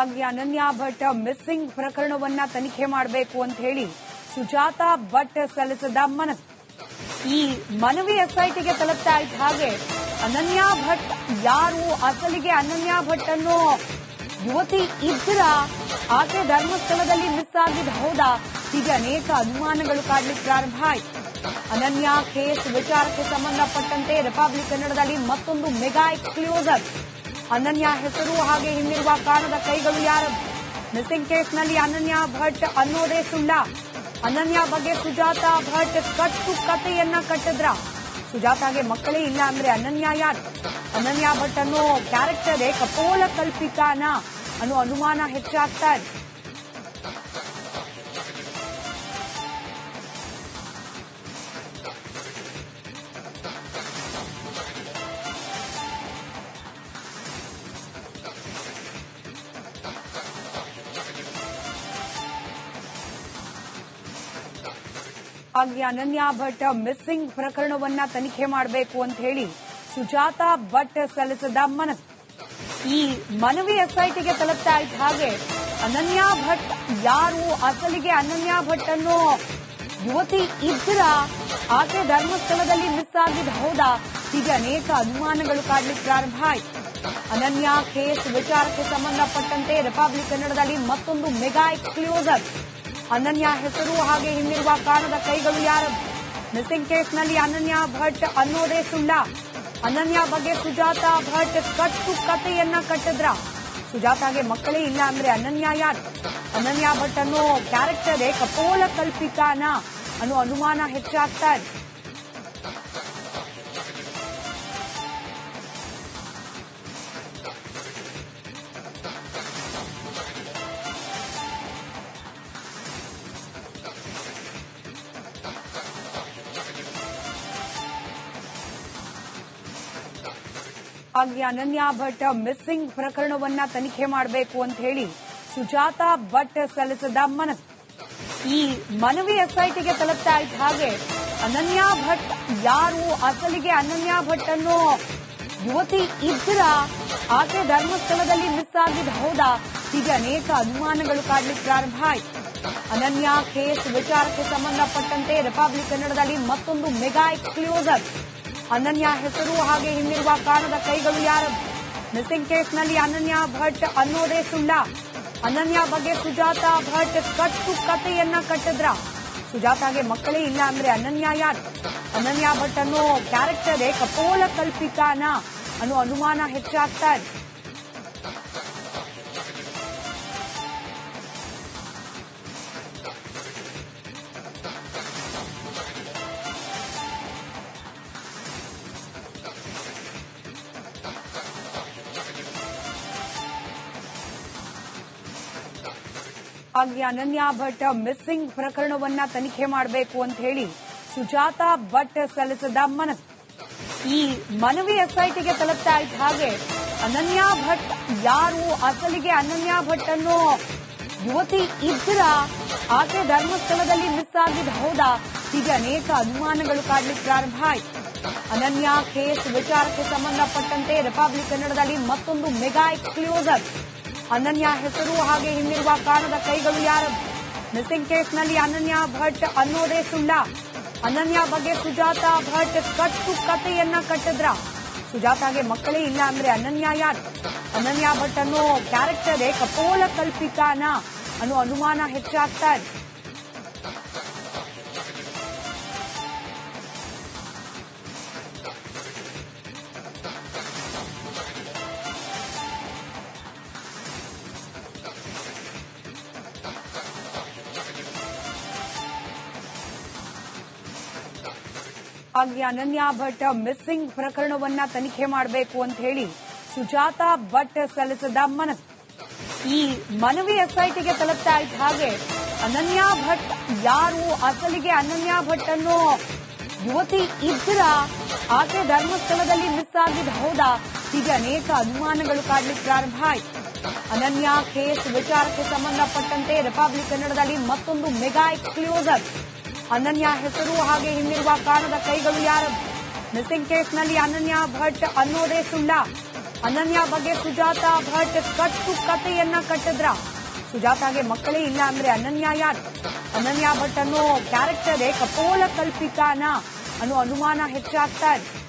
ಆಗಿ ಅನನ್ಯ ಭಟ್ ಮಿಸ್ಸಿಂಗ್ ಪ್ರಕರಣವನ್ನ ತನಿಖೆ ಮಾಡಬೇಕು ಅಂತ ಹೇಳಿ ಸುಜಾತಾ ಭಟ್ ಸಲ್ಲಿಸಿದ ಮನವಿ. ಈ ಮನವಿ ಎಸ್ಐಟಿಗೆ ತಲುಪ್ತಾ ಇದ್ದ ಹಾಗೆ ಅನನ್ಯ ಭಟ್ ಯಾರು? ಅಸಲಿಗೆ ಅನನ್ಯ ಭಟ್ ಅನ್ನು ಯುವತಿ ಇದ್ರ ಆಕೆ ಧರ್ಮಸ್ಥಳದಲ್ಲಿ ಮಿಸ್ ಆಗಿದ್ದ ಹೌದಾ? ಹೀಗೆ ಅನೇಕ ಅನುಮಾನಗಳು ಕಾಡ್ಲಿಕ್ಕೆ ಪ್ರಾರಂಭ ಆಯಿತು. ಅನನ್ಯ ಕೇಸ್ ವಿಚಾರಕ್ಕೆ ಸಂಬಂಧಪಟ್ಟಂತೆ ರಿಪಬ್ಲಿಕ್ ಕನ್ನಡದಲ್ಲಿ ಮತ್ತೊಂದು ಮೆಗಾ ಎಕ್ಸ್ಕ್ಲೂಸರ್. ಅನನ್ಯ ಹೆಸರು ಹಾಗೆ ಹಿಂದಿರುವ ಕಾರಣದ ಕೈಗಳು ಯಾರು? ಮಿಸ್ಸಿಂಗ್ ಕೇಸ್ನಲ್ಲಿ ಅನನ್ಯ ಭಟ್ ಅನ್ನೋದೇ ಸುಳ್ಳ. ಅನನ್ಯ ಬಗ್ಗೆ ಸುಜಾತ ಭಟ್ ಕಟ್ಟು ಕಥೆಯನ್ನ ಕಟ್ಟಿದ್ರ. ಸುಜಾತಾಗೆ ಮಕ್ಕಳೇ ಇಲ್ಲ ಅಂದ್ರೆ ಅನನ್ಯ ಯಾರು? ಅನನ್ಯ ಭಟ್ ಅನ್ನೋ ಕ್ಯಾರೆಕ್ಟರೇ ಕಪೋಲ ಕಲ್ಪಿತಾನ ಅನ್ನೋ ಅನುಮಾನ ಹೆಚ್ಚಾಗ್ತಾ ಇದೆ. ಹಾಗೆ ಅನನ್ಯ ಭಟ್ ಮಿಸ್ಸಿಂಗ್ ಪ್ರಕರಣವನ್ನ ತನಿಖೆ ಮಾಡಬೇಕು ಅಂತ ಹೇಳಿ ಸುಜಾತಾ ಭಟ್ ಸಲ್ಲಿಸಿದ ಮನವಿ. ಈ ಮನವಿ ಎಸ್ಐಟಿಗೆ ತಲುಪ್ತಾ ಇದ್ದ ಹಾಗೆ ಅನನ್ಯ ಭಟ್ ಯಾರು? ಅಸಲಿಗೆ ಅನನ್ಯ ಭಟ್ ಅನ್ನೋ ಯುವತಿ ಇದ್ರ ಆಕೆ ಧರ್ಮಸ್ಥಳದಲ್ಲಿ ಮಿಸ್ ಆಗಿದ್ದ ಹೌದಾ? ಹೀಗೆ ಅನೇಕ ಅನುಮಾನಗಳು ಕಾಡ್ಲಿಕ್ಕೆ ಪ್ರಾರಂಭ ಆಯಿತು. ಅನನ್ಯ ಕೇಸ್ ವಿಚಾರಕ್ಕೆ ಸಂಬಂಧಪಟ್ಟಂತೆ ರಿಪಬ್ಲಿಕ್ ಕನ್ನಡದಲ್ಲಿ ಮತ್ತೊಂದು ಮೆಗಾ ಎಕ್ಸ್ಕ್ಲೂಸರ್ ಅನನ್ಯ ಹೆಸರು ಹಾಗೆ ಹಿಂದಿರುವ ಕಾರಣದ ಕೈಗಳು ಯಾರು? ಮಿಸ್ಸಿಂಗ್ ಕೇಸ್ನಲ್ಲಿ ಅನನ್ಯ ಭಟ್ ಅನ್ನೋದೇ ಸುಳ್ಳ. ಅನನ್ಯ ಬಗ್ಗೆ ಸುಜಾತ ಭಟ್ ಕಟ್ಟು ಕಥೆಯನ್ನ ಕಟ್ಟಿದ್ರ. ಸುಜಾತಾಗೆ ಮಕ್ಕಳೇ ಇಲ್ಲ ಅಂದ್ರೆ ಅನನ್ಯ ಯಾರು? ಅನನ್ಯ ಭಟ್ ಅನ್ನೋ ಕ್ಯಾರೆಕ್ಟರೇ ಕಪೋಲ ಕಲ್ಪಿತಾನ ಅನ್ನೋ ಅನುಮಾನ ಹೆಚ್ಚಾಗ್ತಾ ಇದೆ. ಹಾಗೆ ಅನನ್ಯ ಭಟ್ ಮಿಸ್ಸಿಂಗ್ ಪ್ರಕರಣವನ್ನ ತನಿಖೆ ಮಾಡಬೇಕು ಅಂತ ಹೇಳಿ ಸುಜಾತಾ ಭಟ್ ಸಲ್ಲಿಸಿದ ಮನವಿ. ಈ ಮನವಿ ಎಸ್ಐಟಿಗೆ ತಲುಪ್ತಾ ಇದ್ದ ಹಾಗೆ ಅನನ್ಯ ಭಟ್ ಯಾರು? ಅಸಲಿಗೆ ಅನನ್ಯ ಭಟ್ ಅನ್ನೋ ಯುವತಿ ಇದ್ರ ಆಕೆ ಧರ್ಮಸ್ಥಳದಲ್ಲಿ ಮಿಸ್ ಆಗಿದ್ದ ಹೌದಾ? ಹೀಗೆ ಅನೇಕ ಅನುಮಾನಗಳು ಕಾಡ್ಲಿಕ್ಕೆ ಪ್ರಾರಂಭ ಆಯಿತು. ಅನನ್ಯ ಕೇಸ್ ವಿಚಾರಕ್ಕೆ ಸಂಬಂಧಪಟ್ಟಂತೆ ರಿಪಬ್ಲಿಕ್ ಕನ್ನಡದಲ್ಲಿ ಮತ್ತೊಂದು ಮೆಗಾ ಎಕ್ಸ್ಕ್ಲೂಸರ್ ಅನನ್ಯ ಹೆಸರು ಹಾಗೆ ಹಿಂದಿರುವ ಕಾರಣದ ಕೈಗಳು ಯಾರು? ಮಿಸ್ಸಿಂಗ್ ಕೇಸ್ನಲ್ಲಿ ಅನನ್ಯ ಭಟ್ ಅನ್ನೋದೇ ಸುಳ್ಳ. ಅನನ್ಯ ಬಗ್ಗೆ ಸುಜಾತ ಭಟ್ ಕಟ್ಟು ಕಥೆಯನ್ನ ಕಟ್ಟಿದ್ರ. ಸುಜಾತಾಗೆ ಮಕ್ಕಳೇ ಇಲ್ಲ ಅಂದ್ರೆ ಅನನ್ಯ ಯಾರು? ಅನನ್ಯ ಭಟ್ ಅನ್ನೋ ಕ್ಯಾರೆಕ್ಟರೇ ಕಪೋಲ ಕಲ್ಪಿತಾನ ಅನ್ನೋ ಅನುಮಾನ ಹೆಚ್ಚಾಗ್ತಾ ಇದೆ. ಹಾಗೆ ಅನನ್ಯ ಭಟ್ ಮಿಸ್ಸಿಂಗ್ ಪ್ರಕರಣವನ್ನ ತನಿಖೆ ಮಾಡಬೇಕು ಅಂತ ಹೇಳಿ ಸುಜಾತಾ ಭಟ್ ಸಲ್ಲಿಸಿದ ಮನವಿ. ಈ ಮನವಿ ಎಸ್ಐಟಿಗೆ ತಲುಪ್ತಾ ಇದ್ದ ಹಾಗೆ ಅನನ್ಯ ಭಟ್ ಯಾರು? ಅಸಲಿಗೆ ಅನನ್ಯ ಭಟ್ ಅನ್ನು ಯುವತಿ ಇದ್ರ ಆಕೆ ಧರ್ಮಸ್ಥಳದಲ್ಲಿ ಮಿಸ್ ಆಗಿದ್ದ ಹೌದಾ? ಹೀಗೆ ಅನೇಕ ಅನುಮಾನಗಳು ಕಾಡ್ಲಿಕ್ಕೆ ಪ್ರಾರಂಭ ಆಯಿತು. ಅನನ್ಯ ಕೇಸ್ ವಿಚಾರಕ್ಕೆ ಸಂಬಂಧಪಟ್ಟಂತೆ ರಿಪಬ್ಲಿಕ್ ಕನ್ನಡದಲ್ಲಿ ಮತ್ತೊಂದು ಮೆಗಾ ಎಕ್ಸ್ಕ್ಲೂಸರ್. ಅನನ್ಯ ಹೆಸರು ಹಾಗೆ ಹಿಂದಿರುವ ಕಾರಣದ ಕೈಗಳು ಯಾರು? ಮಿಸ್ಸಿಂಗ್ ಕೇಸ್ನಲ್ಲಿ ಅನನ್ಯ ಭಟ್ ಅನ್ನೋದೇ ಸುಳ್ಳ. ಅನನ್ಯ ಬಗ್ಗೆ ಸುಜಾತ ಭಟ್ ಕಟ್ಟು ಕಥೆಯನ್ನ ಕಟ್ಟಿದ್ರ. ಸುಜಾತಾಗೆ ಮಕ್ಕಳೇ ಇಲ್ಲ ಅಂದ್ರೆ ಅನನ್ಯ ಯಾರು? ಅನನ್ಯ ಭಟ್ ಅನ್ನೋ ಕ್ಯಾರೆಕ್ಟರೇ ಕಪೋಲ ಕಲ್ಪಿತಾನ ಅನ್ನೋ ಅನುಮಾನ ಹೆಚ್ಚಾಗ್ತಾ ಇದೆ. ಹಾಗೆ ಅನನ್ಯ ಭಟ್ ಮಿಸ್ಸಿಂಗ್ ಪ್ರಕರಣವನ್ನ ತನಿಖೆ ಮಾಡಬೇಕು ಅಂತ ಹೇಳಿ ಸುಜಾತಾ ಭಟ್ ಸಲ್ಲಿಸಿದ ಮನವಿ. ಈ ಮನವಿ ಎಸ್ಐಟಿಗೆ ತಲುಪ್ತಾ ಇದ್ದ ಹಾಗೆ ಅನನ್ಯ ಭಟ್ ಯಾರು? ಅಸಲಿಗೆ ಅನನ್ಯ ಭಟ್ ಅನ್ನೋ ಯುವತಿ ಇದ್ರ ಆಕೆ ಧರ್ಮಸ್ಥಳದಲ್ಲಿ ಮಿಸ್ ಆಗಿದ್ದ ಹೌದಾ? ಹೀಗೆ ಅನೇಕ ಅನುಮಾನಗಳು ಕಾಡ್ಲಿಕ್ಕೆ ಪ್ರಾರಂಭ ಆಯಿತು. ಅನನ್ಯ ಕೇಸ್ ವಿಚಾರಕ್ಕೆ ಸಂಬಂಧಪಟ್ಟಂತೆ ರಿಪಬ್ಲಿಕ್ ಕನ್ನಡದಲ್ಲಿ ಮತ್ತೊಂದು ಮೆಗಾ ಎಕ್ಸ್ಕ್ಲೂಸರ್ ಅನನ್ಯ ಹೆಸರು ಹಾಗೆ ಹಿಂದಿರುವ ಕಾರಣದ ಕೈಗಳು ಯಾರು? ಮಿಸ್ಸಿಂಗ್ ಕೇಸ್ನಲ್ಲಿ ಅನನ್ಯ ಭಟ್ ಅನ್ನೋದೇ ಸುಳ್ಳ. ಅನನ್ಯ ಬಗ್ಗೆ ಸುಜಾತ ಭಟ್ ಕಟ್ಟು ಕತೆಯನ್ನ ಕಟ್ಟಿದ್ರ. ಸುಜಾತಾಗೆ ಮಕ್ಕಳೇ ಇಲ್ಲ ಅಂದ್ರೆ ಅನನ್ಯ ಯಾರು? ಅನನ್ಯ ಭಟ್ ಅನ್ನೋ ಕ್ಯಾರೆಕ್ಟರೇ ಕಪೋಲ ಕಲ್ಪಿತಾನ ಅನ್ನೋ ಅನುಮಾನ ಹೆಚ್ಚಾಗ್ತಾ ಇದೆ.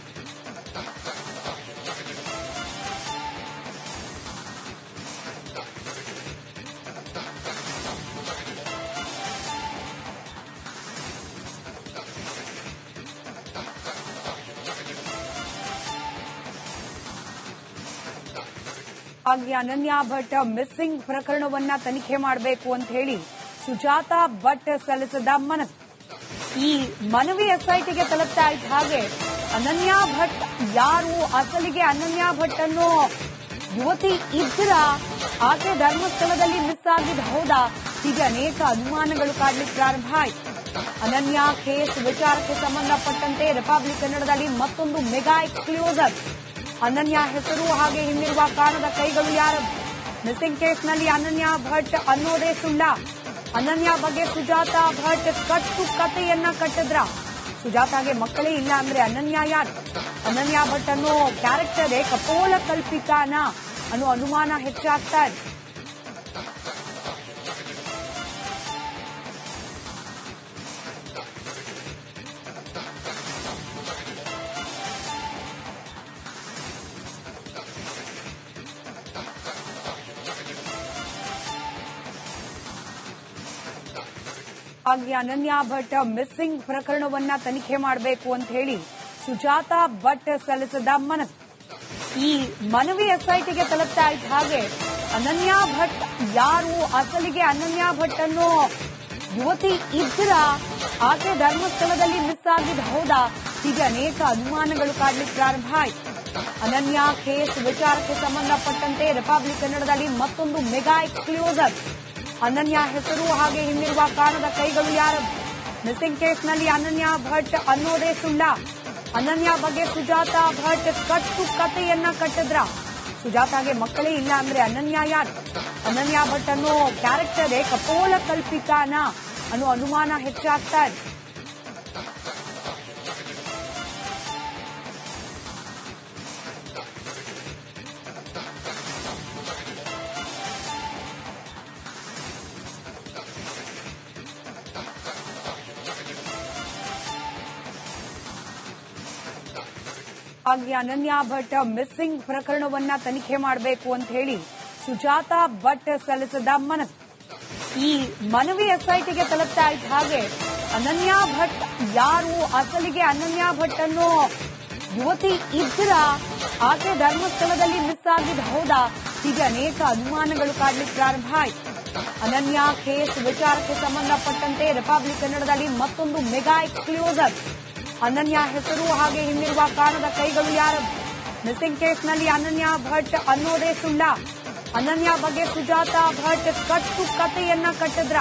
ಹಾಗೆ ಅನನ್ಯ ಭಟ್ ಮಿಸ್ಸಿಂಗ್ ಪ್ರಕರಣವನ್ನ ತನಿಖೆ ಮಾಡಬೇಕು ಅಂತ ಹೇಳಿ ಸುಜಾತಾ ಭಟ್ ಸಲ್ಲಿಸಿದ ಮನವಿ. ಈ ಮನವಿ ಎಸ್ಐಟಿಗೆ ತಲುಪ್ತಾ ಇದ್ದ ಹಾಗೆ ಅನನ್ಯ ಭಟ್ ಯಾರು? ಅಸಲಿಗೆ ಅನನ್ಯ ಭಟ್ ಅನ್ನೋ ಯುವತಿ ಇದ್ರ ಆಕೆ ಧರ್ಮಸ್ಥಳದಲ್ಲಿ ಮಿಸ್ ಆಗಿದ್ದ ಹೌದಾ? ಹೀಗೆ ಅನೇಕ ಅನುಮಾನಗಳು ಕಾಡ್ಲಿಕ್ಕೆ ಪ್ರಾರಂಭ ಆಯಿತು. ಅನನ್ಯ ಕೇಸ್ ವಿಚಾರಕ್ಕೆ ಸಂಬಂಧಪಟ್ಟಂತೆ ರಿಪಬ್ಲಿಕ್ ಕನ್ನಡದಲ್ಲಿ ಮತ್ತೊಂದು ಮೆಗಾ ಎಕ್ಸ್ಕ್ಲೂಸರ್ ಅನನ್ಯ ಹೆಸರು ಹಾಗೆ ಹಿಂದಿರುವ ಕಾರಣದ ಕೈಗಳು ಯಾರು? ಮಿಸ್ಸಿಂಗ್ ಕೇಸ್ನಲ್ಲಿ ಅನನ್ಯ ಭಟ್ ಅನ್ನೋದೇ ಸುಳ್ಳ. ಅನನ್ಯ ಬಗ್ಗೆ ಸುಜಾತ ಭಟ್ ಕಟ್ಟು ಕತೆಯನ್ನ ಕಟ್ಟಿದ್ರ. ಸುಜಾತಾಗೆ ಮಕ್ಕಳೇ ಇಲ್ಲ ಅಂದ್ರೆ ಅನನ್ಯ ಯಾರು? ಅನನ್ಯ ಭಟ್ ಅನ್ನೋ ಕ್ಯಾರೆಕ್ಟರೇ ಕಪೋಲ ಕಲ್ಪಿತಾನ ಅನ್ನೋ ಅನುಮಾನ ಹೆಚ್ಚಾಗ್ತಾ ಇದೆ. ಹಾಗೆ ಅನನ್ಯ ಭಟ್ ಮಿಸ್ಸಿಂಗ್ ಪ್ರಕರಣವನ್ನ ತನಿಖೆ ಮಾಡಬೇಕು ಅಂತ ಹೇಳಿ ಸುಜಾತಾ ಭಟ್ ಸಲ್ಲಿಸಿದ ಮನವಿ. ಈ ಮನವಿ ಎಸ್ಐಟಿಗೆ ತಲುಪ್ತಾ ಇದ್ದ ಹಾಗೆ ಅನನ್ಯ ಭಟ್ ಯಾರು? ಅಸಲಿಗೆ ಅನನ್ಯ ಭಟ್ ಅನ್ನೋ ಯುವತಿ ಇದ್ರ ಆಕೆ ಧರ್ಮಸ್ಥಳದಲ್ಲಿ ಮಿಸ್ ಆಗಿದ್ದ ಹೌದಾ? ಹೀಗೆ ಅನೇಕ ಅನುಮಾನಗಳು ಕಾಡ್ಲಿಕ್ಕೆ ಪ್ರಾರಂಭ ಆಯಿತು. ಅನನ್ಯ ಕೇಸ್ ವಿಚಾರಕ್ಕೆ ಸಂಬಂಧಪಟ್ಟಂತೆ ರಿಪಬ್ಲಿಕ್ ಕನ್ನಡದಲ್ಲಿ ಮತ್ತೊಂದು ಮೆಗಾ ಎಕ್ಸ್ಕ್ಲೂಸರ್ ಅನನ್ಯ ಹೆಸರು ಹಾಗೆ ಹಿಂದಿರುವ ಕಾರಣದ ಕೈಗಳು ಯಾರು? ಮಿಸ್ಸಿಂಗ್ ಕೇಸ್ನಲ್ಲಿ ಅನನ್ಯ ಭಟ್ ಅನ್ನೋದೇ ಸುಳ್ಳ. ಅನನ್ಯ ಬಗ್ಗೆ ಸುಜಾತ ಭಟ್ ಕಟ್ಟು ಕತೆಯನ್ನ ಕಟ್ಟಿದ್ರ. ಸುಜಾತಾಗೆ ಮಕ್ಕಳೇ ಇಲ್ಲ ಅಂದ್ರೆ ಅನನ್ಯ ಯಾರು? ಅನನ್ಯ ಭಟ್ ಅನ್ನೋ ಕ್ಯಾರೆಕ್ಟರೇ ಕಪೋಲ ಕಲ್ಪಿತಾನ ಅನ್ನೋ ಅನುಮಾನ ಹೆಚ್ಚಾಗ್ತಾ ಇದೆ. ಹಾಗೆ ಅನನ್ಯ ಭಟ್ ಮಿಸ್ಸಿಂಗ್ ಪ್ರಕರಣವನ್ನ ತನಿಖೆ ಮಾಡಬೇಕು ಅಂತ ಹೇಳಿ ಸುಜಾತಾ ಭಟ್ ಸಲ್ಲಿಸಿದ ಮನವಿ. ಈ ಮನವಿ ಎಸ್ಐಟಿಗೆ ತಲುಪ್ತಾ ಇದ್ದ ಹಾಗೆ ಅನನ್ಯ ಭಟ್ ಯಾರು? ಅಸಲಿಗೆ ಅನನ್ಯ ಭಟ್ ಅನ್ನೋ ಯುವತಿ ಇದ್ರ ಆಕೆ ಧರ್ಮಸ್ಥಳದಲ್ಲಿ ಮಿಸ್ ಆಗಿದ್ದ ಹೌದಾ? ಹೀಗೆ ಅನೇಕ ಅನುಮಾನಗಳು ಕಾಡ್ಲಿಕ್ಕೆ ಪ್ರಾರಂಭ ಆಯಿತು. ಅನನ್ಯ ಕೇಸ್ ವಿಚಾರಕ್ಕೆ ಸಂಬಂಧಪಟ್ಟಂತೆ ರಿಪಬ್ಲಿಕ್ ಕನ್ನಡದಲ್ಲಿ ಮತ್ತೊಂದು ಮೆಗಾ ಎಕ್ಸ್ಕ್ಲೂಸರ್ ಅನನ್ಯ ಹೆಸರು ಹಾಗೆ ಹಿಂದಿರುವ ಕಾರಣದ ಕೈಗಳು ಯಾರು? ಮಿಸ್ಸಿಂಗ್ ಕೇಸ್ನಲ್ಲಿ ಅನನ್ಯ ಭಟ್ ಅನ್ನೋದೇ ಸುಳ್ಳ. ಅನನ್ಯ ಬಗ್ಗೆ ಸುಜಾತ ಭಟ್ ಕಟ್ಟು ಕತೆಯನ್ನ ಕಟ್ಟಿದ್ರ.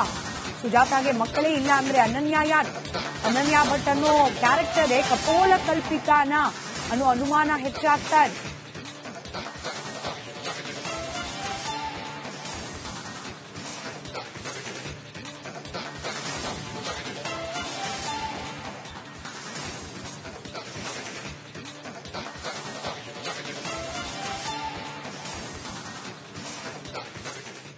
ಸುಜಾತಾಗೆ ಮಕ್ಕಳೇ ಇಲ್ಲ ಅಂದ್ರೆ ಅನನ್ಯ ಯಾರು? ಅನನ್ಯ ಭಟ್ ಅನ್ನೋ ಕ್ಯಾರೆಕ್ಟರೇ ಕಪೋಲ ಕಲ್ಪಿತಾನ ಅನ್ನೋ ಅನುಮಾನ ಹೆಚ್ಚಾಗ್ತಾ ಇದೆ.